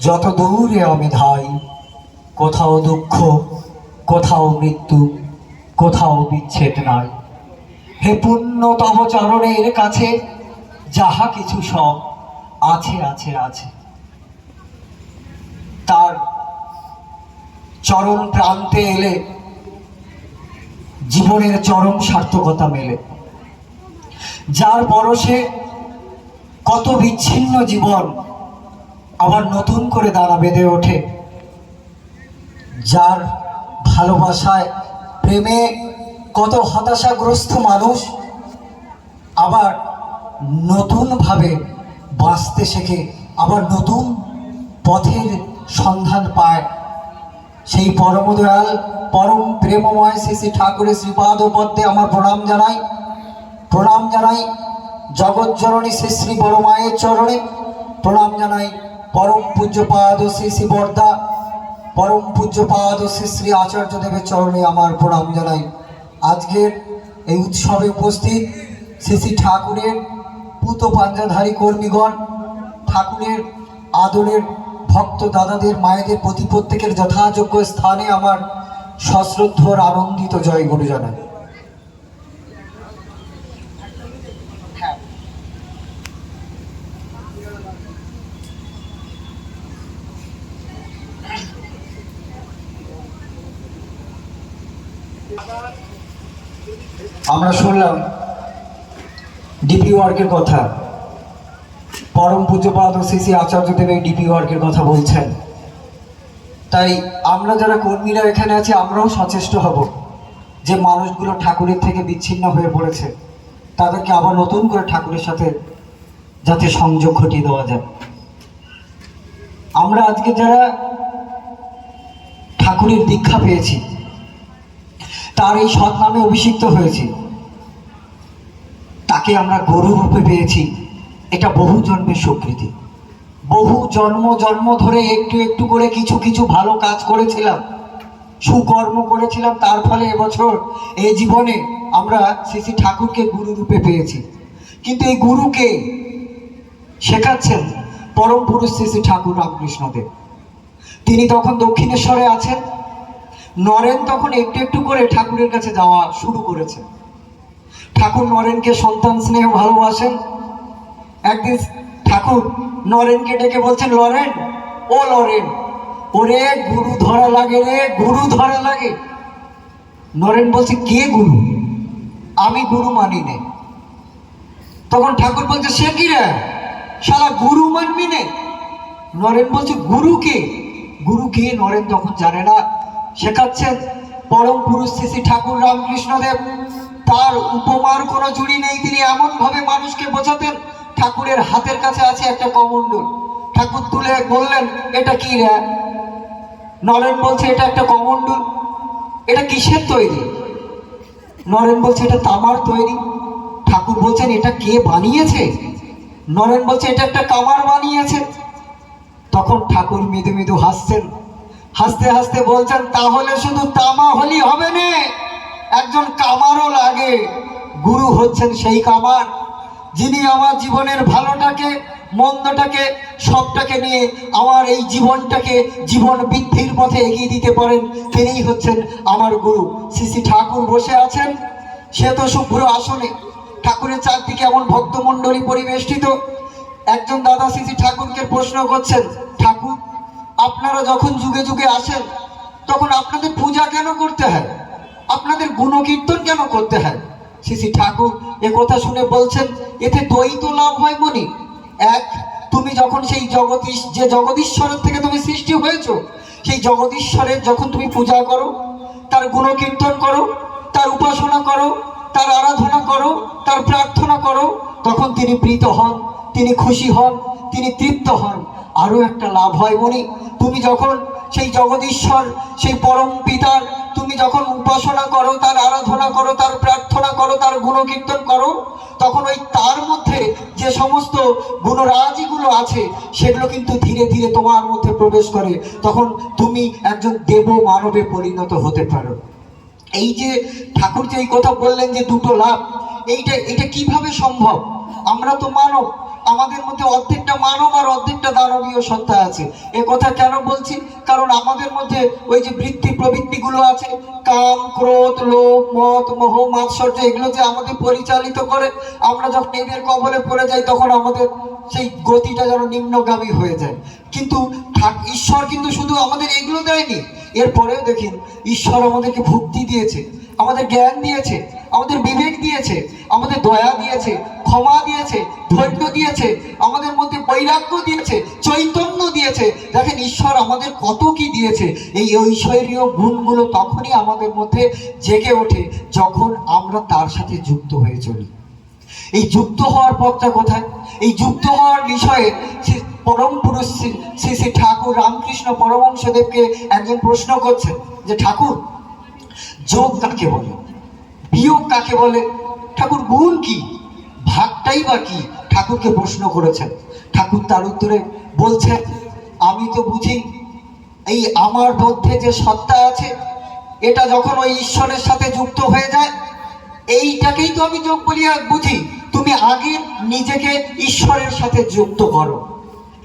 যত দূরে ধাই, কোথাও দুঃখ, কোথাও মৃত্যু, কোথাও বিচ্ছেদ নাই। হে পুণ্য তব চরণের কাছে যাহা কিছু সব আছে আছে আছে। তার চরম প্রান্তে এলে, জীবনের চরম সার্থকতা মেলে। যার পরশে কত বিচ্ছিন্ন জীবন আবার নতুন করে দানা বেঁধে ওঠে। যার ভালোবাসায়, প্রেমে কত হতাশাগ্রস্ত মানুষ আবার নতুনভাবে বাঁচতে শেখে, আবার নতুন পথের সন্ধান পায়। সেই পরম দয়াল পরম প্রেমময় শ্রী ঠাকুরের শ্রীপাদ পদ্মে আমার প্রণাম জানাই। প্রণাম জানাই জগৎ জননী শ্রী শ্রী বড় মায়ের চরণে। প্রণাম জানাই পরম পূজ্যপাদ শ্রী শ্রী বর্দা, পরম পূজ্যপাদ শ্রী শ্রী আচার্য দেবের চরণে আমার প্রণাম জানাই। আজকের এই উৎসবে উপস্থিত শ্রী শ্রী ঠাকুরের পুত পাঞ্জাধারী কর্মীগণ, ঠাকুরের আদরের ভক্ত দাদাদের, মায়েদের প্রতি প্রত্যেকের যথাযোগ্য স্থানে আমার সশ্রদ্ধর, আনন্দিত জয় গুরু জানাই। আমরা শুনলাম ডিপি ওয়ার্কের কথা। পরম পূজ্যপাদ ও শ্রী আচার্যদেব এই ডিপি ওয়ার্কের কথা বলছেন। তাই আমরা যারা কর্মীরা এখানে আছি, আমরাও সচেষ্ট হব যে মানুষগুলো ঠাকুরের থেকে বিচ্ছিন্ন হয়ে পড়েছে। তাদেরকে আবার নতুন করে ঠাকুরের সাথে যাতে সংযোগ ঘটিয়ে দেওয়া যায়। আমরা আজকে যারা ঠাকুরের দীক্ষা পেয়েছি, তার এই সৎ নামে অভিষিক্ত হয়েছি তাকে আমরা গরু রূপে পেয়েছি। এটা বহু জন্মের স্বীকৃতি বহু জন্ম জন্ম ধরে একটু একটু করে কিছু কিছু ভালো কাজ করেছিলাম। সুকর্ম করেছিলাম, তার ফলে এবছর এই জীবনে আমরা শ্রী ঠাকুরকে গুরু রূপে পেয়েছি। কিন্তু এই গুরুকে শেখাচ্ছেন পরম পুরুষ শ্রী শ্রী ঠাকুর রামকৃষ্ণদেব। তিনি তখন দক্ষিণেশ্বরে আছেন। নরেন তখন একটু একটু করে ঠাকুরের কাছে যাওয়া শুরু করেছে ঠাকুর নরেনকে সন্তান স্নেহ ভালোবাসেন। একদিন ঠাকুর নরেনকে ডেকে বলছেন লরেন ও লরেন ওরে গুরু ধরা লাগে রে, গুরু ধরা লাগে। নরেন বলছে, কে গুরু? আমি গুরু মানি নে। তখন ঠাকুর বলছে, সে কি রে? শালা গুরু মানবি নে? নরেন বলছে, গুরু কে? গুরু কে নরেন তখন জানে না, শেখাচ্ছেন, পরম পুরুষ শ্রী শ্রী ঠাকুর রামকৃষ্ণদেব। তার উপমার কোনো জুড়ি নেই। তিনি এমন ভাবে মানুষকে বোঝাতেন, ঠাকুরের হাতের কাছে আছে একটা কমণ্ডল। ঠাকুর তুলে বললেন, এটা কি রে? নরেন বলছে, এটা একটা কমণ্ডল। এটা কিসের তৈরি? নরেন বলছে, এটা তামার তৈরি। ঠাকুর বলছেন, এটা কে বানিয়েছে? নরেন বলছে, এটা একটা কামার বানিয়েছে। তখন ঠাকুর মৃদু মৃদু হাসছেন। হাসতে হাসতে বলছেন, তাহলে শুধু তামা হলি হবে না। একজন কামারও লাগে। গুরু হচ্ছেন সেই কামার, যিনি আমার জীবনের ভালোটাকে, মন্দটাকে, সবটাকে নিয়ে আমার এই জীবনটাকে জীবন বৃদ্ধির পথে এগিয়ে দিতে পারেন, তিনিই হচ্ছেন আমার গুরু। শ্রী ঠাকুর বসে আছেন, সে তো শুভ্র আসনে। ঠাকুরের চারদিকে এমন ভক্তমণ্ডলী পরিবেষ্টিত। একজন দাদা শ্রী ঠাকুরকে প্রশ্ন করছেন, ঠাকুর, আপনারা যখন যুগে যুগে আসেন, তখন আপনাদের পূজা কেন করতে হয়? আপনাদের গুণকীর্তন কেন করতে হয়? শ্রী ঠাকুর, এ কথা শুনে বলছেন, এতে দ্বৈত লাভ হয় মনি। এক, তুমি যখন সেই জগদীশ যে জগদীশ্বরের থেকে তুমি সৃষ্টি হয়েছো, সেই জগদীশ্বরের যখন তুমি পূজা করো, তার গুণকীর্তন করো, তার উপাসনা করো, তার আরাধনা করো, তার প্রার্থনা করো, তখন তিনি প্রীত হন, তিনি খুশি হন, তিনি তৃপ্ত হন। আরও একটা লাভ হয় মনি। তুমি যখন সেই জগদীশ্বর, সেই পরম পিতার যখন উপাসনা করো, তার আরাধনা করো, তার প্রার্থনা করো, তার গুণকীর্তন করো, তখন ওই তার মধ্যে যে সমস্ত গুণরাজিগুলো আছে, সেগুলো কিন্তু ধীরে ধীরে তোমার মধ্যে প্রবেশ করে। তখন তুমি একজন দেব মানবে পরিণত হতে পারো। এই যে ঠাকুর যে এই কথা বললেন যে দুটো লাভ, এইটা, এটা কীভাবে সম্ভব? আমরা তো মানব। আমাদের মধ্যে অর্ধেকটা মানব আর অর্ধেকটা দানবীয় সত্তা আছে। এ কথা কেন বলছি? কারণ আমাদের মধ্যে ওই যে বৃত্তি প্রবৃত্তিগুলো আছে, কাম, ক্রোধ, লোভ, মত, মোহ, মাৎসর্য, এগুলো যে আমাদের পরিচালিত করে, আমরা যখন এদের কবলে পড়ে যাই, তখন আমাদের সেই গতিটা যেন নিম্নগামী হয়ে যায়। কিন্তু ঈশ্বর কিন্তু শুধু আমাদের এগুলো দেয়নি। এরপরেও দেখেন, ঈশ্বর আমাদেরকে ভক্তি দিয়েছে, আমাদের জ্ঞান দিয়েছে, আমাদের বিবেক দিয়েছে, আমাদের দয়া দিয়েছে ক্ষমা দিয়েছে, ধৈর্য দিয়েছে, আমাদের মধ্যে বৈরাগ্য দিয়েছে, চৈতন্য দিয়েছে। দেখেন ঈশ্বর আমাদের কত কি দিয়েছে। এই ঐশ্বরীয় গুণগুলো তখনই আমাদের মধ্যে জেগে ওঠে যখন আমরা তার সাথে যুক্ত হয়ে চলি। এই যুক্ত হওয়ার পথটা কোথায়? এই যুক্ত হওয়ার বিষয়ে শ্রী পরম পুরুষ শ্রী শ্রী ঠাকুর রামকৃষ্ণ পরমংসদেবকে একজন প্রশ্ন করছেন যে, ঠাকুর, যোগ কাকে বলে? বিয়োগ কাকে বলে? ঠাকুর, গুণ কি? ভাগটাই বা কি? ঠাকুরকে প্রশ্ন করেছেন। ঠাকুর তার উত্তরে বলছেন, আমি তো বুঝি, এই আমার মধ্যে যে সত্তা আছে, এটা যখন ওই ঈশ্বরের সাথে যুক্ত হয়ে যায়, এইটাকেই তো আমি যোগ বলিয়া বুঝি। তুমি আগে নিজেকে ঈশ্বরের সাথে যুক্ত করো।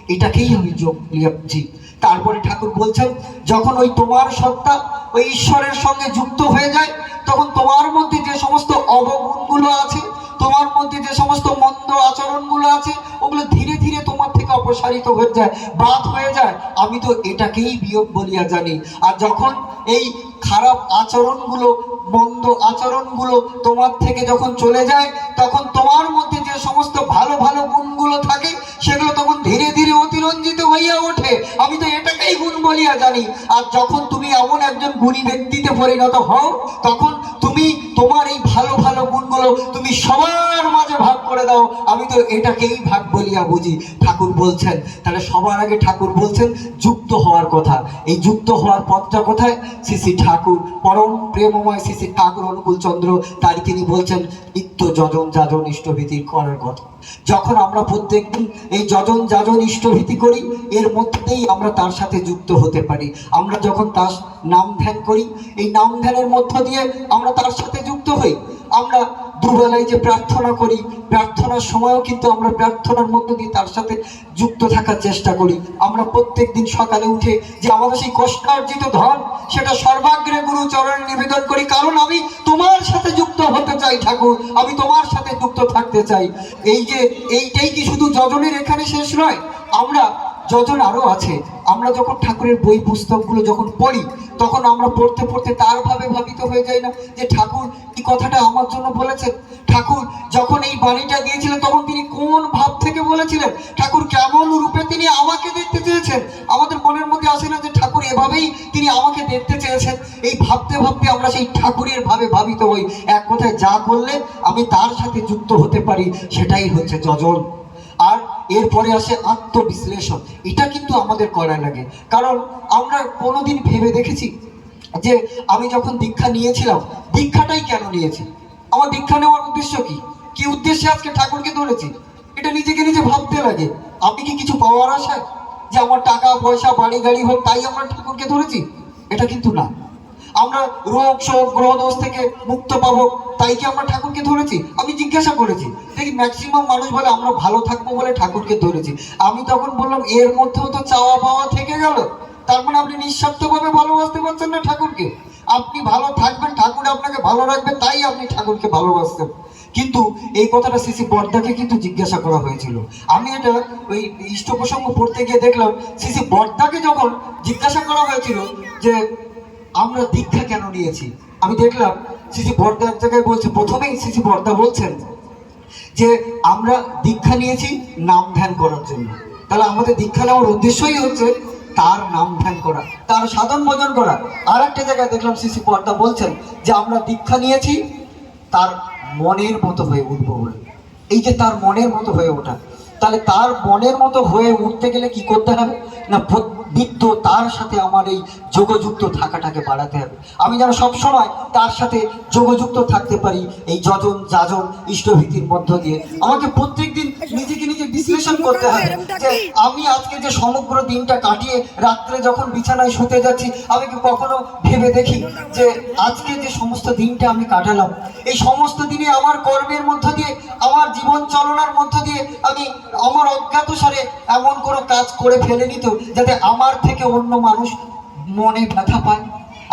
এটাকেই আমি যোগ বলিয়া বুঝি। তারপরে ঠাকুর বলছেন, যখন ওই তোমার সত্তা ওই ঈশ্বরের সঙ্গে যুক্ত হয়ে যায়, তখন তোমার মধ্যে যে সমস্ত অবগুণগুলো আছে তোমার মধ্যে যে সমস্ত মন্দ আচরণগুলো আছে, ওগুলো ধীরে ধীরে তোমার থেকে অপসারিত হয়ে যায়, বাদ হয়ে যায়। আমি তো এটাকেই বিয়োগ বলিয়া জানি। আর যখন এই খারাপ আচরণগুলো, মন্দ আচরণগুলো তোমার থেকে যখন চলে যায়, তখন তোমার মধ্যে যে সমস্ত ভালো ভালো গুণগুলো থাকে, সেগুলো তখন ধীরে ধীরে অতিরঞ্জিত হইয়া ওঠে। আমি তো এটাকেই গুণ বলিয়া জানি। আর যখন তুমি এমন একজন গুণী ব্যক্তিতে পরিণত হও, তখন তুমি তোমার এই ভালো ভালো গুণগুলো তুমি সবার মাঝে ভাগ করে দাও। আমি তো এটাকেই ভাগ বলিয়া বুঝি। ঠাকুর বলছেন, তাহলে সবার আগে ঠাকুর বলছেন যুক্ত হওয়ার কথা। এই যুক্ত হওয়ার পথটা কোথায়? শ্রী শ্রী ঠাকুর, পরম প্রেমময় শ্রী শ্রী ঠাকুর অনুকূল চন্দ্র তাই তিনি বলছেন, নিত্য যজন যাজন ইষ্টভীতি করার কথা। যখন আমরা প্রত্যেকদিন এই যজন যাজন ইষ্টভীতি করি, এর মধ্যেই আমরা তার সাথে যুক্ত হতে পারি। আমরা যখন তার নাম ধ্যান করি, এই নাম ধ্যানের মধ্য দিয়ে আমরা তার সাথে যুক্ত হই। আমরা দুবেলায় যে প্রার্থনা করি, প্রার্থনার সময়ও কিন্তু আমরা প্রার্থনার মধ্য দিয়ে তার সাথে যুক্ত থাকার চেষ্টা করি। আমরা প্রত্যেক দিন সকালে উঠে যে আমাদের সেই কষ্টার্জিত ধন, সেটা সর্বাগ্রে গুরু চরণে নিবেদন করি, কারণ আমি তোমার সাথে যুক্ত হতে চাই ঠাকুর, আমি তোমার সাথে যুক্ত থাকতে চাই। এই যে, এইটাই কি শুধু যজনের এখানে শেষ নয়? আমরা যজন আরও আছে, আমরা যখন ঠাকুরের বই পুস্তকগুলো যখন পড়ি, তখন আমরা পড়তে পড়তে তার ভাবে ভাবিত হয়ে যাই না যে ঠাকুর এই কথাটা আমার জন্য বলেছেন? ঠাকুর যখন এই বাণীটা দিয়েছিলেন, তখন তিনি কোন ভাব থেকে বলেছিলেন? ঠাকুর কেমন রূপে তিনি আমাকে দেখতে চেয়েছেন? আমাদের মনের মধ্যে আসে না যে ঠাকুর এভাবেই তিনি আমাকে দেখতে চেয়েছেন। এই ভাবতে ভাবতে আমরা সেই ঠাকুরের ভাবে ভাবিত হই। এক কথায় যা করলে আমি তার সাথে যুক্ত হতে পারি, সেটাই হচ্ছে যজন। আর এরপরে আসে আত্মবিশ্লেষণ। এটা কিন্তু আমাদের করা লাগে। কারণ আমরা কোনোদিন ভেবে দেখেছি যে আমি যখন দীক্ষা নিয়েছিলাম, দীক্ষাটাই কেন নিয়েছি? আমার দীক্ষা নেওয়ার উদ্দেশ্য কি? কি উদ্দেশ্যে আজকে ঠাকুরকে ধরেছি? এটা নিজেকে নিজে ভাবতে লাগে। আমি কি কিছু পাওয়ার আশায়? যে আমার টাকা, পয়সা, বাড়ি, গাড়ি হোক, তাই আমরা ঠাকুরকে ধরেছি? এটা কিন্তু না। আমরা রোগ শোক গ্রহ দোষ থেকে মুক্ত পাবো। তাই কি আমরা ঠাকুরকে ধরেছি? আমি জিজ্ঞাসা করেছি। দেখি ম্যাক্সিমাম মানুষ বলে, আমরা ভালো থাকব বলে ঠাকুরকে ধরেছি। আমি তখন বললাম, এর মধ্যেও তো চাওয়া পাওয়া থেকে গেল। তার মানে আপনি নিঃস্বার্থভাবে ভালোবাসতে পারছেন না ঠাকুরকে। আপনি ভালো থাকবেন, ঠাকুর আপনাকে ভালো রাখবে, তাই আপনি ঠাকুরকে ভালোবাসতেন কিন্তু এই কথাটা সিসি বর্দাকে কিন্তু জিজ্ঞাসা করা হয়েছিল। আমি এটা ওই ইষ্ট প্রসঙ্গ পড়তে গিয়ে দেখলাম সিসি বর্দাকে যখন জিজ্ঞাসা করা হয়েছিল যে আমরা দীক্ষা কেন নিয়েছি? আমি দেখলাম সিসি বর্দা এক জায়গায় বলছে, প্রথমেই সিসি বর্দা বলছেন যে, আমরা দীক্ষা নিয়েছি নাম ধ্যান করার জন্য। তাহলে আমাদের দীক্ষা নেওয়ার উদ্দেশ্যই হচ্ছে তার নাম ধ্যান করা, তার সাধন ভজন করা। আর একটা জায়গায় দেখলাম সিসি পর্দা বলছেন যে, আমরা দীক্ষা নিয়েছি তার মনের মতো হয়ে উঠবো বলে। এই যে তার মনের মতো হয়ে ওঠা, তাহলে তার মনের মতো হয়ে উঠতে গেলে কি করতে হবে? না নিত্য তার সাথে আমার এই যোগযুক্ত থাকাটাকে বাড়াতে হবে। আমি যেন সবসময় তার সাথে যোগযুক্ত থাকতে পারি এই যজন, যাজন, ইষ্টভীতির মধ্য দিয়ে। আমাকে প্রত্যেকদিন নিজেকে নিজে বিশ্লেষণ করতে হয় যে আমি আজকে যে সমগ্র দিনটা কাটিয়ে রাত্রে যখন বিছানায় শুতে যাচ্ছি, আমি কি কখনো ভেবে দেখি যে আজকে যে সমস্ত দিনটা আমি কাটালাম, এই সমস্ত দিনে আমার কর্মের মধ্য দিয়ে, আমার জীবন চলনার মধ্য দিয়ে আমি আমার অজ্ঞাত সারে এমন কোনো কাজ করে ফেলে নিত যাতে আমার থেকে অন্য মানুষ মনে ব্যথা পায়।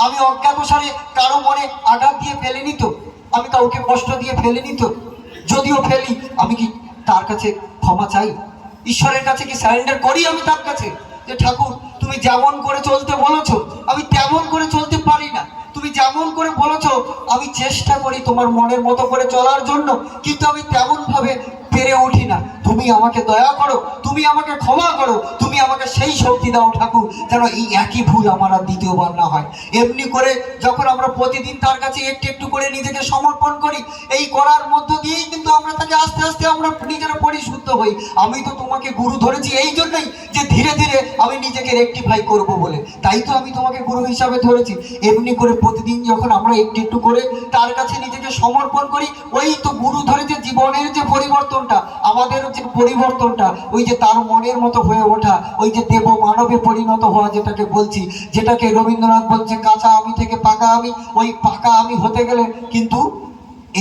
আমি অজ্ঞাত সারে কারও মনে আঘাত দিয়ে ফেলে নিত আমি কাউকে কষ্ট দিয়ে ফেলে নিত যদিও ফেলি, আমি কি তার কাছে ক্ষমা চাই? ঈশ্বরের কাছে কি স্যারেন্ডার করি আমি তার কাছে? যে ঠাকুর, তুমি যেমন করে চলতে বলেছ, আমি তেমন করে চলতে পারি না। তুমি যেমন করে বলেছ, আমি চেষ্টা করি তোমার মনের মতো করে চলার জন্য, কিন্তু আমি তেমন ভাবে পেরে উঠি না। তুমি আমাকে দয়া করো, তুমি আমাকে ক্ষমা করো, তুমি আমাকে সেই শক্তি দাও ঠাকুর, যেন এই একই ভুল আমার আর দ্বিতীয়বার না হয়। এমনি করে যখন আমরা প্রতিদিন তার কাছে একটু একটু করে নিজেকে সমর্পণ করি, এই করার মধ্য দিয়েই কিন্তু আমরা তাকে আস্তে আস্তে আমরা নিজেরা পরিশুদ্ধ হই। আমি তো তোমাকে গুরু ধরেছি এই জন্যই যে ধীরে ধীরে আমি নিজেকে রেকটিফাই করব বলে। তাই তো আমি তোমাকে গুরু হিসাবে ধরেছি। এমনি করে প্রতিদিন যখন আমরা একটু একটু করে তার কাছে নিজেকে সমর্পণ করি, ওই তো গুরু ধরে যে জীবনের যে পরিবর্তনটা, আমাদের যে পরিবর্তনটা, ওই যে তার মনের মতো হয়ে ওঠা, ওই যে দেব মানবে পরিণত হওয়া যেটাকে বলছি, যেটাকে রবীন্দ্রনাথ বলছে, কাঁচা আমি থেকে পাকা আমি, ওই পাকা আমি হতে গেলে কিন্তু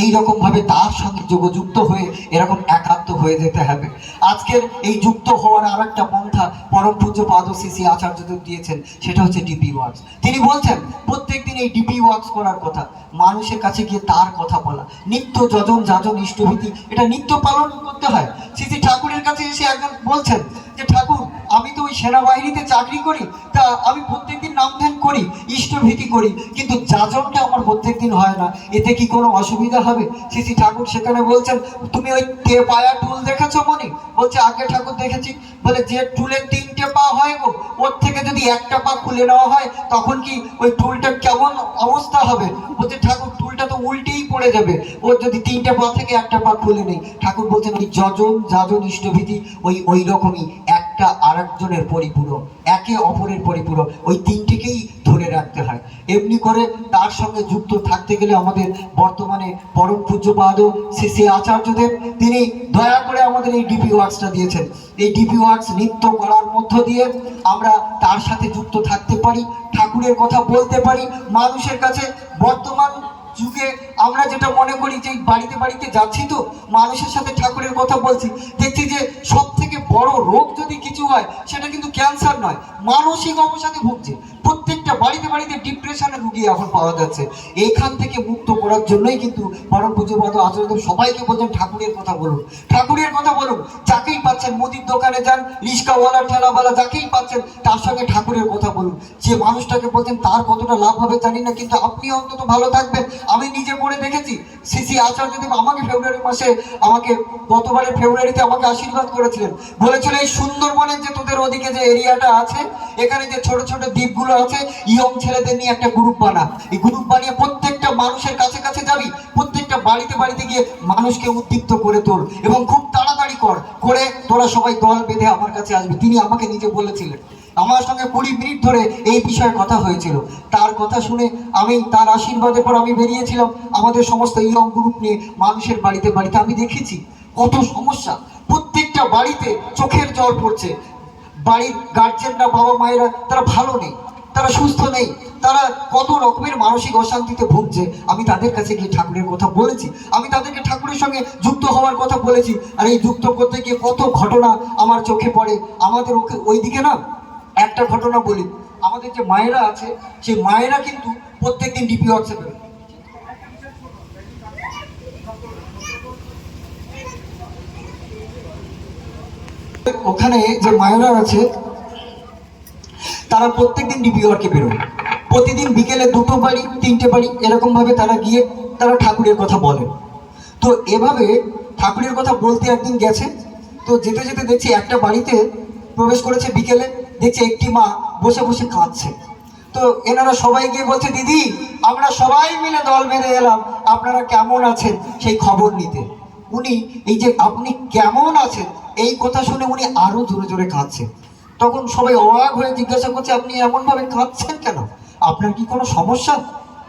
এই রকম ভাবে তার সঙ্গে যোগযুক্ত হয়ে এরকম একান্ত হয়ে যেতে হবে। আজকের এই যুক্ত হওয়ার আর একটা পন্থা পরম পূজ্য পাদ শিশি আচার্যদেব দিয়েছেন, সেটা হচ্ছে ডিপি ওয়ার্কস তিনি বলছেন, প্রত্যেকদিন এই ডিপি ওয়ার্কস করার কথা, মানুষের কাছে গিয়ে তার কথা বলা, নিত্য যজন যাজন ইষ্টভীতি, এটা নিত্য পালন করতে হয়। শ্রী ঠাকুরের কাছে এসে একজন বলছেন যে, ঠাকুর, আমি তো ওই সেনাবাহিনীতে চাকরি করি, তা আমি প্রত্যেকদিন নাম ধ্যান করি, ইষ্টভীতি করি, কিন্তু যাজনটা আমার প্রত্যেকদিন হয় না। এতে কি কোনো অসুবিধা হবে? শ্রী ঠাকুর সেখানে বলছেন, তুমি ওই তে পায়া টুল দেখেছ মনি? বলছে, আগে ঠাকুর দেখেছি। বলে, যে টুলের তিনটে পা হয় গো, ওর থেকে যদি একটা পা খুলে নেওয়া হয়, তখন কি ওই টুলটা কেমন অবস্থা হবে? বলছে, ঠাকুর, টুলটা তো উল্টেই পড়ে যাবে। ওর যদি তিনটে পা থেকে একটা পা খুলে নেই। ঠাকুর বলছেন, ওই যজন, যাজন, ইষ্টভীতি, ওই ওই রকমই। একটা আরেকজনের পরিপূরক, একে অপরের পরিপূরক, ওই তিনটিকেই ধরে রাখতে হয়। এমনি করে তার সঙ্গে যুক্ত থাকতে গেলে আমাদের বর্তমানে পরম পূজ্যপাদ শ্রী শ্রী আচার্যদেব, তিনি দয়া করে আমাদের এই ডিপি ওয়ার্কসটা দিয়েছেন। এই ডিপি ওয়ার্কস নিত্য করার মধ্য দিয়ে আমরা তার সাথে যুক্ত থাকতে পারি, ঠাকুরের কথা বলতে পারি, মানুষের কাছে বর্তমান যুগে আমরা যেটা মনে করি যে বাড়িতে বাড়িতে যাচ্ছি তো, মানুষের সাথে ঠাকুরের কথা বলছি, দেখছি যে সব থেকে বড় রোগ যদি কিছু হয়, সেটা কিন্তু ক্যান্সার নয়, মানসিক অবসাদে ভুগছে। প্রত্যেকটা বাড়িতে বাড়িতে ডিপ্রেশনের রুগী এখন পাওয়া যাচ্ছে। এইখান থেকে মুক্ত করার জন্যই কিন্তু পরম পুজো পুজোবাদ আচার্যদেব সবাইকে বলছেন, ঠাকুরের কথা বলুন। ঠাকুরের কথা বলুন, যাকেই পাচ্ছেন মুদির দোকানে যান রিক্সাওয়ালা ঠেলাওয়ালা যাকেই পাচ্ছেন, তার সঙ্গে ঠাকুরের কথা বলুন। যে মানুষটাকে বলছেন, তার কতটা লাভ হবে জানি না, কিন্তু আপনি অন্তত ভালো থাকবেন। আমি নিজে করে দেখেছি সিসি আচার্যদেব আমাকে ফেব্রুয়ারি মাসে আমাকে, গতবারের ফেব্রুয়ারিতে আমাকে আশীর্বাদ করেছিলেন। বলেছিল, এই সুন্দরবনের যে তোদের ওদিকে যে এরিয়াটা আছে, এখানে যে ছোট ছোট দ্বীপগুলো আছে ইয়ং ছেলেদের নিয়ে একটা গ্রুপ বানা। এই গ্রুপ বানিয়ে প্রত্যেকটা মানুষের কাছে কাছে যাবি, প্রত্যেকটা বাড়িতে বাড়িতে গিয়ে মানুষকে উদ্দীপ্ত করে তোল এবং খুব তাড়াতাড়ি কর, করে তোরা সবাই দল বেঁধে আমার কাছে আসবি। তিনি আমাকে নিজে বলেছিলেন। আমার সঙ্গে কুড়ি মিনিট ধরে এই বিষয়ে কথা হয়েছিল। তার কথা শুনে আমি তার আশীর্বাদের পর আমি বেরিয়েছিলাম আমাদের সমস্ত ইয়ং গ্রুপ নিয়ে মানুষের বাড়িতে বাড়িতে। আমি দেখেছি কত সমস্যা। প্রত্যেকটা বাড়িতে চোখের জল পড়ছে। বাড়ির গার্জেনরা বাবা মায়েরা তারা ভালো নেই। তারা সুস্থ নেই। তারা কত রকমের মানসিক অশান্তিতে ভুগছে। আমি তাদের কাছে গিয়ে ঠাকুরের কথা বলেছি। আমি তাদেরকে ঠাকুরের সঙ্গে যুক্ত হওয়ার কথা বলেছি। আর এই যুক্ত করতে গিয়ে কত ঘটনা আমার চোখে পড়ে। আমাদের ওকে ওইদিকে না একটা ঘটনা বলি। আমাদের যে মায়েরা আছে, সেই মায়েরা কিন্তু প্রত্যেকদিন ডিপি বেরোয় ওখানে যে মায়েরা আছে তারা প্রত্যেকদিন ডিপি ওয়ার্কে বেরোয়। প্রতিদিন বিকেলে দুটো বাড়ি, তিনটে বাড়ি এরকম ভাবে তারা গিয়ে তারা ঠাকুরের কথা বলে তো এভাবে ঠাকুরের কথা বলতে একদিন গেছে। তো যেতে যেতে দেখছি একটা বাড়িতে প্রবেশ করেছে বিকেলে, দেখছি একটি মা বসে বসে কাঁদছে। তো এনারা সবাই গিয়ে বলছে, দিদি, আমরা সবাই মিলে দল বেঁধে এলাম। আপনারা কেমন আছেন? সেই খবর নিতে। উনি, এই যে আপনি কেমন আছেন? এই কথা শুনে উনি আরও জোরে জোরে কাঁদছেন তখন সবাই অবাক হয়ে জিজ্ঞাসা করছে, আপনি এমনভাবে কাঁদছেন কেন? আপনার কি কোনো সমস্যা?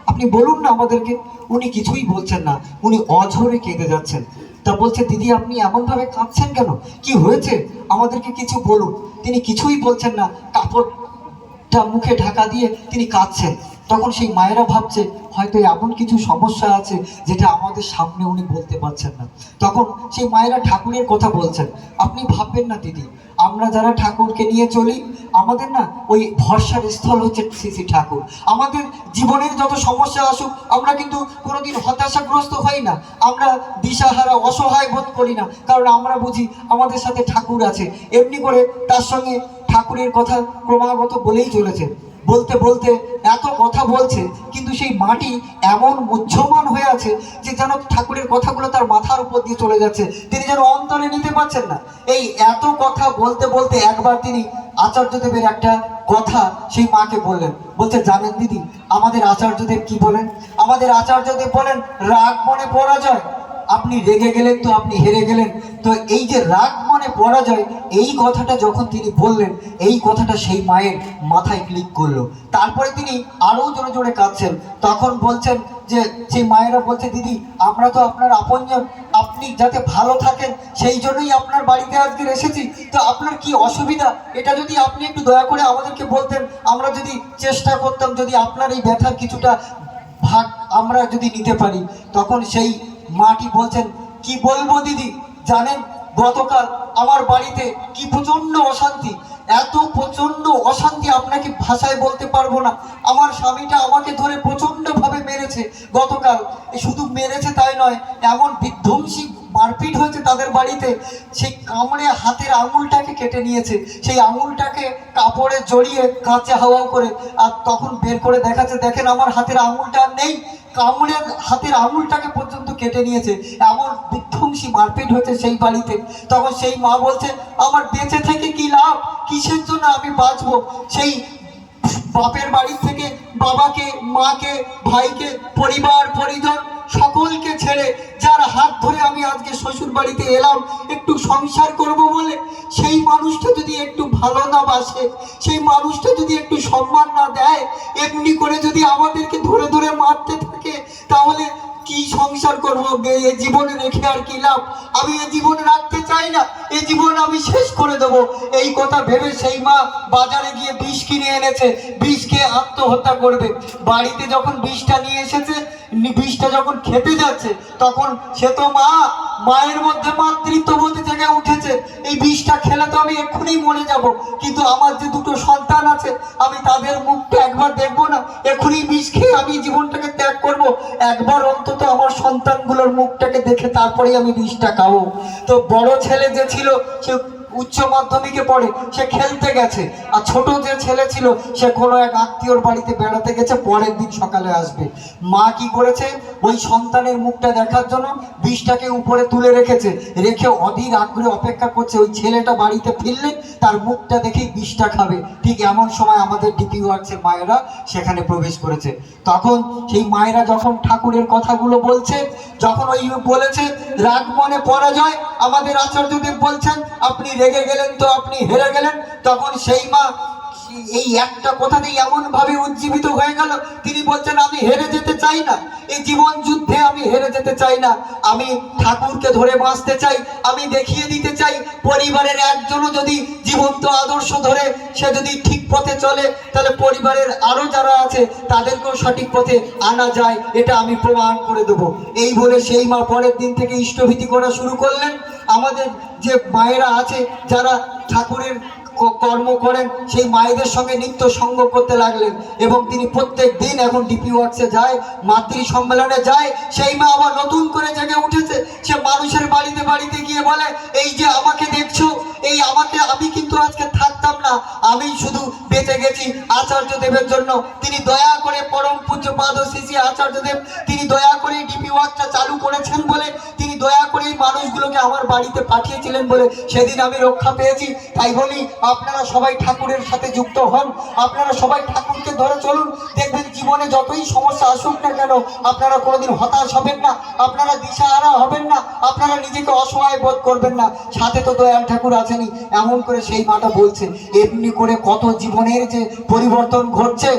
আপনি বলুন না আমাদেরকে। উনি কিছুই বলছেন না, উনি অঝরে কেঁদে যাচ্ছেন। তা বলছে, দিদি, আপনি এমনভাবে কাঁদছেন কেন? কি হয়েছে? আমাদেরকে কিছু বলুন। তিনি কিছুই বলছেন না, কাপড়টা মুখে ঢাকা দিয়ে তিনি কাঁদছেন। তখন সেই মায়েরা ভাবছে, হয়তো এমন কিছু সমস্যা আছে যেটা আমাদের সামনে উনি বলতে পারছেন না। তখন সেই মায়েরা ঠাকুরের কথা বলছেন, আপনি ভাববেন না দিদি, আমরা যারা ঠাকুরকে নিয়ে চলি, আমাদের না ওই ভরসার স্থল হচ্ছে শ্রী শ্রী ঠাকুর। আমাদের জীবনের যত সমস্যা আসুক, আমরা কিন্তু কোনোদিন হতাশাগ্রস্ত হই না, আমরা দিশাহারা অসহায় বোধ করি না, কারণ আমরা বুঝি আমাদের সাথে ঠাকুর আছে। এমনি করে তার সঙ্গে ঠাকুরের কথা ক্রমাগত বলেই চলেছে। বলতে বলতে এত কথা বলছে, কিন্তু সেই মাটি এমন মুহ্যমান হয়ে আছে যে যেন ঠাকুরের কথাগুলো তার মাথার উপর দিয়ে চলে যাচ্ছে। তিনি যেন অন্তরে নিতে পারছেন না। এই এত কথা বলতে বলতে একবার তিনি আচার্যদেবের একটা কথা সেই মাকে বললেন। বলছে, জানেন দিদি, আমাদের আচার্যদেব কি বলেন? আমাদের আচার্যদেব বলেন, রাগ মনে পরাজয়। আপনি রেগে গেলেন তো আপনি হেরে গেলেন। তো এই যে রাগ মনে পরাজয় এই কথাটা যখন তিনি বললেন, এই কথাটা সেই মায়ের মাথায় ক্লিক করল। তারপরে তিনি আরও জোরে জোরে কাঁদছেন। তখন বলছেন যে সেই মায়েরা বলছে, দিদি, আমরা তো আপনার আপনজন। আপনি যাতে ভালো থাকেন, সেই জন্যই আপনার বাড়িতে আজকে এসেছি। তো আপনার কি অসুবিধা? এটা যদি আপনি একটু দয়া করে আমাদেরকে বলতেন। আমরা যদি চেষ্টা করতাম, যদি আপনার এই ব্যথার কিছুটা ভাগ আমরা যদি নিতে পারি। তখন সেই মাটি বলছেন, কি বলব দিদি? জানেন, গতকাল আমার বাড়িতে কি প্রচণ্ড অশান্তি, এত প্রচণ্ড অশান্তি আপনাকে ভাষায় বলতে পারব না। আমার স্বামীটা আমাকে ধরে প্রচণ্ড ভাবে মেরেছে গতকাল। শুধু মেরেছে তাই নয়, এমন বিধ্বংসী মারপিট হয়েছে তাদের বাড়িতে। সেই কামড়ে হাতের আঙুলটাকে কেটে নিয়েছে। সেই আঙুলটাকে কাপড়ে জড়িয়ে কাঁচে হাওয়া করে আর তখন বের করে দেখাচ্ছে, দেখেন আমার হাতের আঙুলটা নেই। কামড়ে হাতের আঙুলটাকে পর্যন্ত কেটে নিয়েছে। এমন বিধ্বংসী মারপিট হয়েছে সেই বাড়িতে। তখন সেই মা বলছে, আমার বেঁচে থেকে কি লাভ? কিসের জন্য আমি বাঁচবো? সেই বাপের বাড়ি থেকে বাবাকে, মাকে, ভাইকে, পরিবার, পরিজন সকলকে ছেড়ে যার হাত ধরে আমি আজকে শ্বশুর বাড়িতে এলাম, একটু সংসার করব বলে, সেই মানুষটা যদি একটু ভালো না বাসে, সেই মানুষটা যদি একটু সম্মান না দেয়, এমনি করে যদি আমাদেরকে ধরে ধরে মারতে থাকে, তাহলে কি সংসার করব? এ জীবনে রেখে আর কি লাভ? আমি এ জীবন রাখতে চাই না, এ জীবন আমি শেষ করে দেবো। এই কথা ভেবে সেই মা বাজারে গিয়ে বিষ কিনে এনেছে, বিষ খেয়ে আত্মহত্যা করবে। বাড়িতে যখন বিষটা নিয়ে এসেছে নি- যখন খেতে যাচ্ছে, তখন সে তো মা, মায়ের মধ্যে মাতৃত্ব বলতে জেগে উঠেছে। এই বিষটা খেলে তো আমি এক্ষুনি মরে যাব। কিন্তু আমার যে দুটো সন্তান আছে, আমি তাদের মুখটা একবার দেখব না, এক্ষুনি বিষ খেয়ে আমি জীবনটাকে ত্যাগ করব। একবার অন্তত আমার সন্তানগুলোর মুখটাকে দেখে তারপরেই আমি বিষটা খাব। তো বড় ছেলে যে ছিল, সে উচ্চ মাধ্যমিকে পড়ে, সে খেলতে গেছে। আর ছোট যে ছেলে ছিল, সে কোনো এক আত্মীয়র বাড়িতে বেড়াতে গেছে, পরের দিন সকালে আসবে। মা কি করেছে? ওই সন্তানের মুখটা দেখার জন্য বিষটাকে উপরে তুলে রেখেছে। রেখে অধীর আগ্রহে অপেক্ষা করছে, ওই ছেলেটা বাড়িতে ফিরলে তার মুখটা দেখেই বিষটা খাবে। ঠিক এমন সময় আমাদের ডিপি ওয়ার্কসের মায়েরা সেখানে প্রবেশ করেছে। তখন সেই মায়েরা যখন ঠাকুরের কথাগুলো বলছে, যখন ওই বলেছে, রাগ মনে পরাজয় আমাদের আচার্যদেব বলছেন, আপনি রেগে গেলেন তো আপনি হেরে গেলেন তখন সেই মা এই একটা কথাতেই এমন ভাবে উজ্জীবিত হয়ে গেল, তিনি বলছেন, আমি হেরে যেতে চাই না। এই জীবন যুদ্ধে আমি হেরে যেতে চাই না। আমি ঠাকুরকে ধরে বাঁচতে চাই, আমি দেখিয়ে দিতে চাই, পরিবারের একজনও যদি জীবন্ত আদর্শ ধরে, সে যদি ঠিক পথে চলে, তাহলে পরিবারের আরও যারা আছে, তাদেরকেও সঠিক পথে আনা যায়, এটা আমি প্রমাণ করে দেবো। এই বলে সেই মা পরের দিন থেকে ইষ্টভীতি করা শুরু করলেন। আমাদের যে মায়েরা আছে, যারা ঠাকুরের কর্ম করেন, সেই মায়েদের সঙ্গে নিত্য সঙ্গ করতে লাগলেন এবং তিনি প্রত্যেক দিন এখন ডিপি ওয়ার্কসে যায় মাতৃ সম্মেলনে যায়। সেই মা আবার নতুন করে জেগে উঠেছে। সে মানুষের বাড়িতে বাড়িতে গিয়ে বলে, এই যে আমাকে দেখছ এই আমাকে আমি কিন্তু আজকে থাকতাম না। আমি শুধু বেঁচে গেছি আচার্য দেবের জন্য। তিনি দয়া করে পরম পূজ্য পাদ শিশি আচার্য দেব, তিনি দয়া করে ডিপি ওয়ার্কটা চালু করেছেন বলে, তিনি দয়া করে এই মানুষগুলোকে আমার বাড়িতে পাঠিয়েছিলেন বলে সেদিন আমি রক্ষা পেয়েছি। তাই বলি, আপনারা সবাই ঠাকুরের সাথে যুক্ত হন। আপনারা সবাই ঠাকুরকে ধরে চলুন। দেখবেন জীবনে যতই সমস্যা আসুক না কেন, আপনারা কোনোদিন হতাশ হবেন না। আপনারা দিশাহারা হবেন না। আপনারা নিজেকে অসহায় বোধ করবেন না। সাথে তো দয়াল ঠাকুর আছেনই এমন করে সেই মাটা বলছে। এমনি করে কত জীবনের যে পরিবর্তন ঘটছে,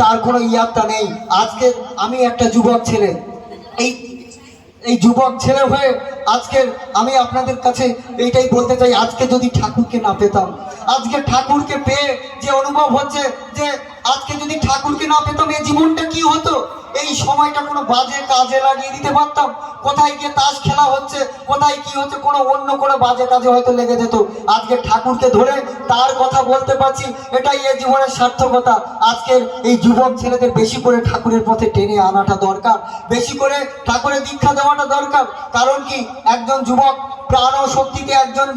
তার কোনো ইয়ারটা নেই। আজকে আমি একটা যুবক ছেলে। এই এই যুবক ছেলে হয়ে আজকে আমি আপনাদের কাছে এইটাই বলতে চাই, আজকে যদি ঠাকুরকে না পেতাম, আজকে ঠাকুরকে পেয়ে যে অনুভব হচ্ছে যে আজকে যদি ঠাকুরকে না পেতাম, এই জীবনটা কি হতো? এই সময়টা কোনো বাজে কাজে লাগিয়ে দিতে পারতাম? কোথায় গিয়ে তাস খেলা হচ্ছে? কোথায় কি হচ্ছে? কোনো অন্য কোনো বাজে কাজে হয়তো লেগে যেত। আজকে ঠাকুরকে ধরে তার কথা বলতে পারছি, এটাই এ জীবনের সার্থকতা। আজকের এই যুবক ছেলেদের বেশি করে ঠাকুরের পথে টেনে আনাটা দরকার। বেশি করে ঠাকুরের দীক্ষা দেওয়াটা দরকার। কারণ কি? একজন যুবক প্রাণ ও শক্তিতে একজন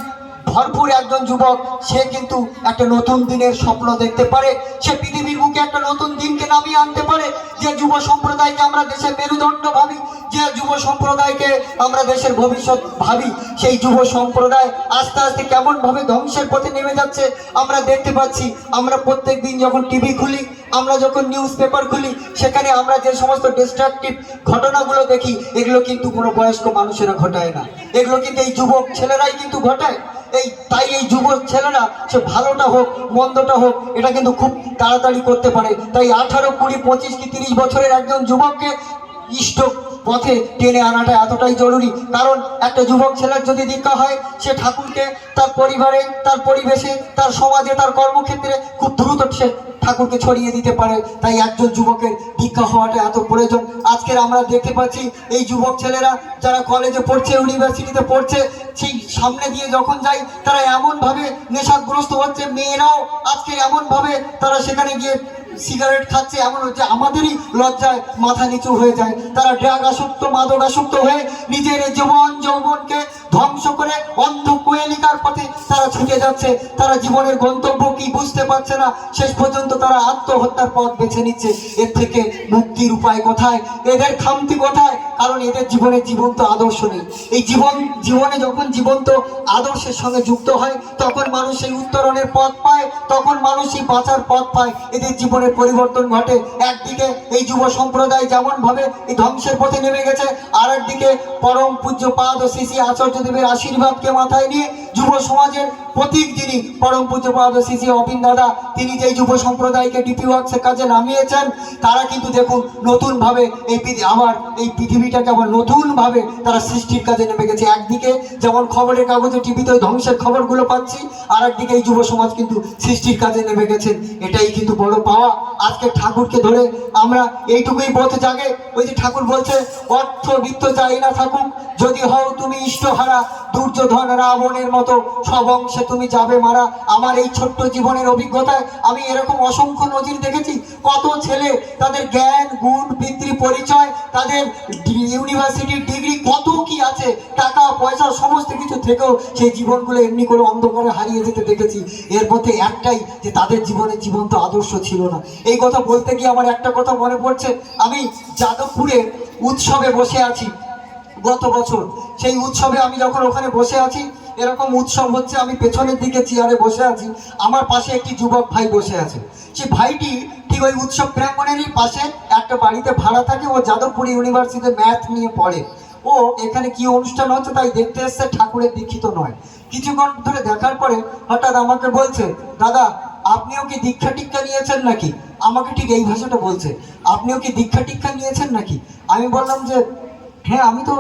ভরপুর একজন যুবক, সে কিন্তু একটা নতুন দিনের স্বপ্ন দেখতে পারে। সে পৃথিবীর বুকে একটা নতুন দিনকে নামিয়ে আনতে পারে। যে যুব সম্প্রদায়কে আমরা দেশের মেরুদণ্ড ভাবি, যে যুব সম্প্রদায়কে আমরা দেশের ভবিষ্যৎ ভাবি, সেই যুব সম্প্রদায় আস্তে আস্তে কেমন ভাবে ধ্বংসের পথে নেমে যাচ্ছে, আমরা দেখতে পাচ্ছি। আমরা প্রত্যেক দিন যখন টিভি খুলি, আমরা যখন নিউজ পেপার খুলি, সেখানে আমরা যে সমস্ত ডিস্ট্রাকটিভ ঘটনাগুলো দেখি, এগুলো কিন্তু কোনো বয়স্ক মানুষেরা ঘটায় না। এগুলো কিন্তু এই যুবক ছেলেরাই কিন্তু ঘটায়। এই, তাই এই যুব ছেলেরা, সে ভালোটা হোক, মন্দটা হোক, এটা কিন্তু খুব তাড়াতাড়ি করতে পারে। তাই আঠারো, কুড়ি, পঁচিশ কি তিরিশ বছরের একজন যুবককে ইষ্ট পথে টেনে আনাটা এতটাই জরুরি। কারণ একটা যুবক ছেলের যদি দীক্ষা হয়, সে ঠাকুরকে তার পরিবারে, তার পরিবেশে, তার সমাজে, তার কর্মক্ষেত্রে খুব দ্রুত সে ঠাকুরকে ছড়িয়ে দিতে পারে। তাই একজন যুবকের দীক্ষা হওয়াটা এত প্রয়োজন। আজকের আমরা দেখতে পাচ্ছি, এই যুবক ছেলেরা যারা কলেজে পড়ছে ইউনিভার্সিটিতে পড়ছে সেই সামনে দিয়ে যখন যায়, তারা এমনভাবে নেশাগ্রস্ত হচ্ছে, মেয়েরাও আজকে এমনভাবে তারা সেখানে গিয়ে সিগারেট খাচ্ছে এমন হচ্ছে আমাদেরই লজ্জায় মাথা নিচু হয়ে যায়। তারা ড্রাগ আসক্ত, মাদক আসক্ত হয়ে নিজের জীবন যৌবনকে ধ্বংস করে অন্ধ কুয়েলিকার পথে তারা ছুটে যাচ্ছে। তারা জীবনের গন্তব্য কি বুঝতে পারছে না। শেষ পর্যন্ত তারা আত্মহত্যার পথ বেছে নিচ্ছে। এর থেকে মুক্তির উপায় কোথায়? এদের খামতি কোথায়? কারণ এদের জীবনে জীবন্ত আদর্শ নেই। এই জীবন, জীবনে যখন জীবন্ত আদর্শের সঙ্গে যুক্ত হয়, তখন মানুষ এই উত্তরণের পথ পায়, তখন মানুষ এই বাঁচার পথ পায়। এদের জীবনের পরিবর্তন ঘটে। একদিকে এই যুব সম্প্রদায় যেমনভাবে এই ধ্বংসের পথে নেমে গেছে আর একদিকে পরম পূজ্য পাদ ও শ্রী শ্রী আচার্যদেবের আশীর্বাদকে মাথায় নিয়ে যুব সমাজের প্রতীক যিনি পরম পূজ্য পাদ ও শ্রী শ্রী অবিন দাদা, তিনি যে যুব সম্প্রদায়কে ডিপি ওয়ার্কসের কাজে নামিয়েছেন, তারা কিন্তু দেখুন নতুনভাবে এই পৃথি- আবার এই পৃথিবীটাকে আবার নতুনভাবে তারা সৃষ্টির কাজে নেমে গেছে। একদিকে যেমন খবরের কাগজে টিভিতে ধ্বংসের খবরগুলো পাচ্ছি আর একদিকে এই যুব সমাজ কিন্তু সৃষ্টির কাজে নেমে গেছে। এটাই কিন্তু বড় পাওয়া। আজকে ঠাকুরকে ধরে আমরা এইটুকুই বলতে জাগে, ওই যে ঠাকুর বলছে, অর্থ বৃত্ত চাই না থাকুক, যদি হও তুমি ইষ্টহারা দুর্যোধন রাবণের মতো সব অংশে তুমি যাবে মারা। আমার এই ছোট্ট জীবনের অভিজ্ঞতায় আমি এরকম অসংখ্য নজির দেখেছি। কত ছেলে, তাদের জ্ঞান, গুণ, পিতৃ পরিচয়, তাদের ইউনিভার্সিটির ডিগ্রি, কত কি আছে, টাকা, পয়সা, সমস্ত কিছু থেকেও সেই জীবনগুলো এমনি করে অন্ধকারে হারিয়ে যেতে দেখেছি। এর মধ্যে একটাই যে তাদের জীবনে জীবন্ত আদর্শ ছিল না। এই কথা বলতে গিয়ে আমার একটা কথা মনে পড়ছে। আমি যাদবপুরে উৎসবে বসে আছি। গত বছর। সেই উৎসবে আমি যখন ওখানে বসে আছি, এরকম উৎসব হচ্ছে, আমি পেছনের দিকে চেয়ারে বসে আছি, আমার পাশে একটি যুবক ভাই বসে আছে। সেই ভাইটি ঠিক ওই উৎসব প্রাঙ্গণেরই পাশে একটা বাড়িতে ভাড়া থাকে, ও যাদবপুর ইউনিভার্সিটিতে ম্যাথ নিয়ে পড়ে। ও এখানে কি অনুষ্ঠান হচ্ছে তাই দেখতে এসছে, ঠাকুরের দীক্ষিত নয়। কিছুক্ষণ ধরে দেখার পরে হঠাৎ আমাকে বলছে, দাদা, আপনিও কি দীক্ষা টিক্ষা নিয়েছেন নাকি? আমাকে ঠিক এই ভাষাটা বলছে, আপনিও কি দীক্ষা টিক্ষা নিয়েছেন নাকি? আমি বললাম যে হ্যাঁ আমি তো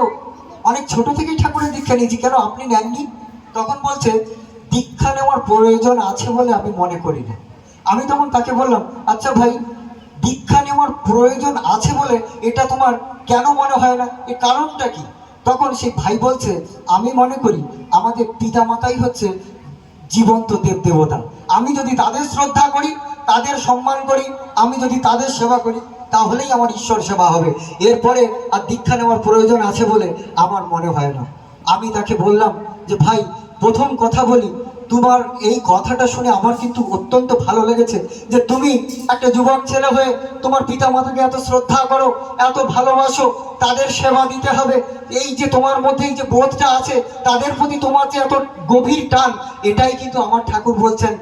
অনেক ছোট থেকেই ঠাকুরের দীক্ষা নিয়েছি। কেন আপনি নেননি? তখন বলছে, দীক্ষা নেওয়ার প্রয়োজন আছে বলে আমি মনে করি না। আমি তখন তাকে বললাম আচ্ছা ভাই, দীক্ষা নেওয়ার প্রয়োজন আছে বলে এটা তোমার কেন মনে হয় না? এর কারণটা কি? তখন সেই ভাই বলছে, আমি মনে করি আমাদের পিতা মাতাই হচ্ছে জীবন্ত দেব দেবতা। আমি যদি তাদের শ্রদ্ধা করি, তাদের সম্মান করি, আমি যদি তাদের সেবা করি তাহলেই আমার ঈশ্বর সেবা হবে। এরপরে আর দীক্ষা নেওয়ার প্রয়োজন আছে বলে আমার মনে হয় না। আমি তাকে বললাম যে, ভাই, প্রথম কথা বলি, তোমার এই কথাটা শুনে আমার কিন্তু অত্যন্ত ভালো লেগেছে যে, তুমি একটা যুবক ছেলে হয়ে তোমার পিতা মাতাকে এত শ্রদ্ধা করো, এত ভালোবাসো, তাদের সেবা দিতে হবে। এই যে তোমার মধ্যে এই যে বোধটা আছে, তাদের প্রতি তোমার যে এত গভীর টান, এটাই কিন্তু আমার ঠাকুর বলছেন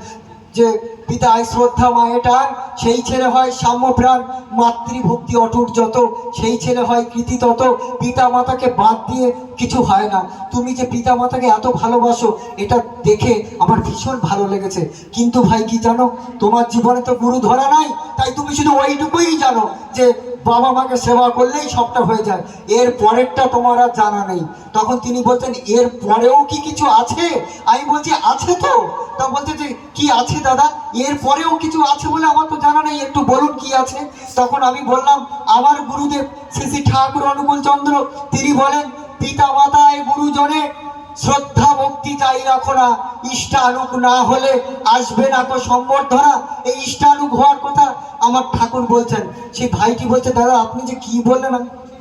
যে পিতায় শ্রদ্ধা মায়ে টান সেই ছেলে হয় সাম্য প্রাণ মাতৃভক্তি অটুট যত, সেই ছেলে হয় কৃতি তত, পিতা মাতাকে বাদ দিয়ে কিছু হয় না। তুমি যে পিতা মাতাকে এত ভালোবাসো, এটা দেখে আমার ভীষণ ভালো লেগেছে। কিন্তু ভাই কি জানো, তোমার জীবনে তো গুরু ধরা নাই, তাই তুমি শুধু ওইটুকুই জানো যে বাবা মাকে সেবা করলেই সবটা হয়ে যায়। এর পরেরটা তোমার আর জানা নেই। তখন তিনি বলতেন, এর পরেও কি কিছু আছে? আমি বলছি, আছে তো। তা বলছে যে, কি আছে দাদা? এর পরেও কিছু আছে বলে আমার তো জানা নেই। একটু বলুন কি আছে? তখন আমি বললাম, আমার গুরুদেব শ্রী শ্রী ঠাকুর অনুকূল চন্দ্র, তিনি বলেন, পিতা মাতায় গুরুজনে শ্রদ্ধা ভক্তি চাই রাখো না। ইষ্টানুক না হলে আসবে না তো সম্বর্ধনা। এই ইষ্টানুক হওয়ার কথা আমার ঠাকুর বলছেন। সেই ভাইটি বলছে, দাদা, আপনি যে কি বললেন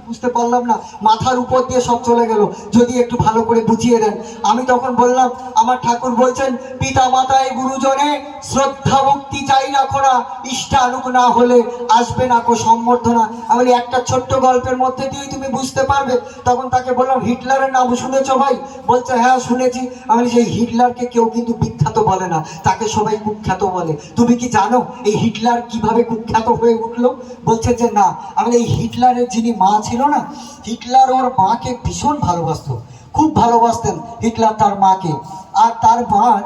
বুঝতে পারলাম না। মাথার উপর দিয়ে সব চলে গেল। যদি একটু ভালো করে বুঝিয়ে দেন। আমি তখন বললাম, আমার ঠাকুর বলছেন, পিতা মাতায় গুরুজনে শ্রদ্ধা ভক্তি চাই রাখো না ইষ্টানুক না হলে আসবে না কো সম্বর্ধনা। আমি একটা ছোট্ট গল্পের মধ্যে দিয়েই তুমি বুঝতে পারবে। তখন তাকে বললাম, হিটলারের নাম শুনেছো ভাই? বলছে হ্যাঁ শুনেছি। আমি সেই হিটলারকে কেউ কিন্তু বিখ্যাত বলে না, তাকে সবাই কুখ্যাত বলে। তুমি কি জানো এই হিটলার কীভাবে কুখ্যাত হয়ে উঠল? বলছে যে, না। আমি এই হিটলারের যিনি মা ছিল না হিটলার ওর মাকে ভীষণ ভালোবাসতো। খুব ভালোবাসতেন হিটলার তার মাকে। আর তার মা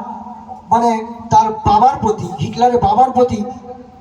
মানে তার বাবার প্রতি, হিটলারের বাবার প্রতি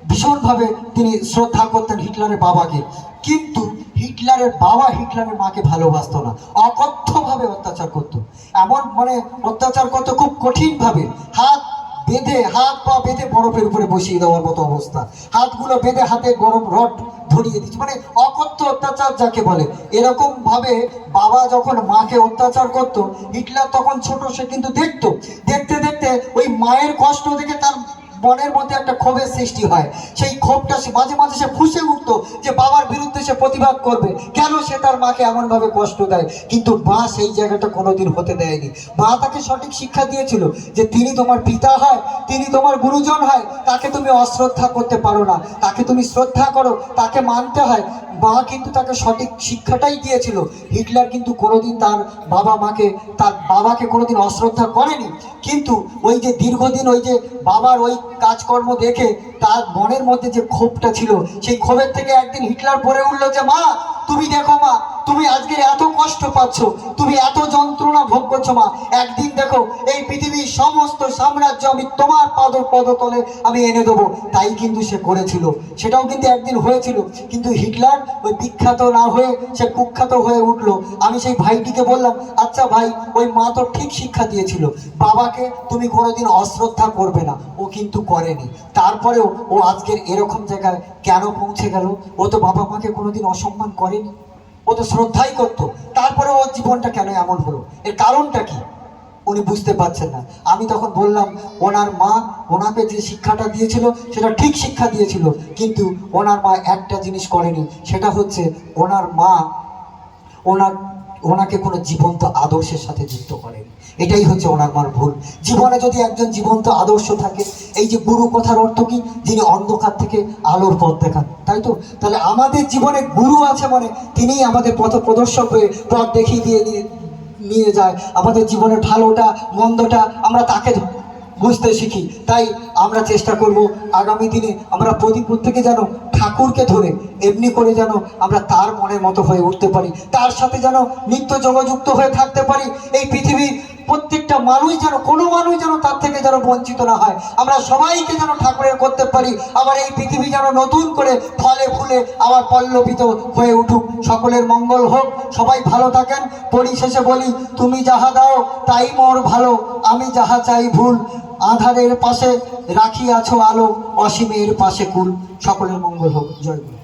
ভীষণভাবে তিনি শ্রদ্ধা করতেন হিটলারের বাবাকে। কিন্তু হিটলারের বাবা হিটলারের মাকে ভালোবাসতো না। অকথ্যভাবে অত্যাচার করতো। এমন মানে অত্যাচার করতো খুব কঠিনভাবে। হাত বেঁধে, হাত পা বেঁধে বরফের উপরে বসিয়ে দেওয়ার মতো অবস্থা। হাতগুলো বেঁধে হাতে গরম রড ধরিয়ে দিচ্ছে। মানে অকথ্য অত্যাচার যাকে বলে। এরকম ভাবে বাবা যখন মাকে অত্যাচার করতো, হিটলার তখন ছোট, সে কিন্তু দেখত। দেখতে দেখতে ওই মায়ের কষ্ট দেখে তার মনের মধ্যে একটা ক্ষোভের সৃষ্টি হয়। সেই ক্ষোভটা সে মাঝে মাঝে সে ফুসে উঠতো যে বাবার বিরুদ্ধে সে প্রতিবাদ করবে। কেন সে তার মাকে এমনভাবে কষ্ট দেয়? কিন্তু মা সেই জায়গাটা কোনোদিন হতে দেয়নি। মা তাকে সঠিক শিক্ষা দিয়েছিল যে তিনি তোমার পিতা হয়, তিনি তোমার গুরুজন হয়, তাকে তুমি অশ্রদ্ধা করতে পারো না, তাকে তুমি শ্রদ্ধা করো, তাকে মানতে হয়। মা কিন্তু তাকে সঠিক শিক্ষাটাই দিয়েছিল। হিটলার কিন্তু কোনোদিন তার বাবা মাকে, তার বাবাকে কোনোদিন অশ্রদ্ধা করেনি। কিন্তু ওই যে দীর্ঘদিন ওই যে বাবার ওই কাজকর্ম দেখে তার মনের মধ্যে যে ক্ষোভটা ছিল, সেই ক্ষোভের থেকে একদিন হিটলার পরে উঠল। যে মা তুমি দেখো মা। তুমি আজকে এত কষ্ট পাচ্ছ, তুমি এত যন্ত্রণা ভোগ করছ মা। একদিন দেখো, এই পৃথিবীর সমস্ত সাম্রাজ্য আমি তোমার পাদ পদতলে আমি এনে দেবো। তাই কিন্তু সে করেছিল। সেটাও কিন্তু একদিন হয়েছিল। কিন্তু হিটলার ওই বিখ্যাত না হয়ে সে কুখ্যাত হয়ে উঠল। আমি সেই ভাইটিকে বললাম আচ্ছা ভাই, ওই মা তো ঠিক শিক্ষা দিয়েছিল। বাবাকে তুমি কোনোদিন অশ্রদ্ধা করবে না। ও কিন্তু করেনি। তারপরেও ও আজকের এরকম জায়গায় কেন পৌঁছে গেল? ও তো বাবা মাকে কোনোদিন অসম্মান করেনি? ও তো শ্রদ্ধাই করতো। তারপরে ওর জীবনটা কেন এমন হলো? এর কারণটা কি? উনি বুঝতে পারছেন না। আমি তখন বললাম, ওনার মা ওনাকে যে শিক্ষাটা দিয়েছিল, সেটা ঠিক শিক্ষা দিয়েছিল, কিন্তু ওনার মা একটা জিনিস করেনি। সেটা হচ্ছে ওনার মা ওনার, ওনাকে কোনো জীবন্ত আদর্শের সাথে যুক্ত করেন। এটাই হচ্ছে ওনার মার ভুল। জীবনে যদি একজন জীবন্ত আদর্শ থাকে, এই যে গুরু কথার অর্থ কি? যিনি অন্ধকার থেকে আলোর পথ দেখান। তাই তো? তাহলে আমাদের জীবনে গুরু আছে মানে তিনিই আমাদের পথ প্রদর্শক হয়ে পথ দেখিয়ে দিয়ে দিয়ে নিয়ে যায়। আমাদের জীবনের ভালোটা মন্দটা আমরা তাকে বুঝতে শিখি। তাই আমরা চেষ্টা করব আগামী দিনে আমরা প্রতি থেকে যেন ঠাকুরকে ধরে এমনি করে যেন আমরা তার মনের মতো হয়ে উঠতে পারি, তার সাথে যেন নিত্য যোগযুক্ত হয়ে থাকতে পারি, এই পৃথিবীর প্রত্যেকটা মানুষ যেন, কোনো মানুষ যেন তার থেকে যেন বঞ্চিত না হয়। আমরা সবাইকে যেন ঠাকুরের করতে পারি, আবার এই পৃথিবী যেন নতুন করে ফলে ফুলে আবার পল্লবিত হয়ে উঠুক। সকলের মঙ্গল হোক, সবাই ভালো থাকেন। পরিশেষে বলি, তুমি যাহা দাও, তাই মোর ভালো, আমি যাহা চাই ভুল। আধারের পাশে রাখিয়াছ আলো অসীমের পাশে কুল। সকলের মঙ্গল হোক জয়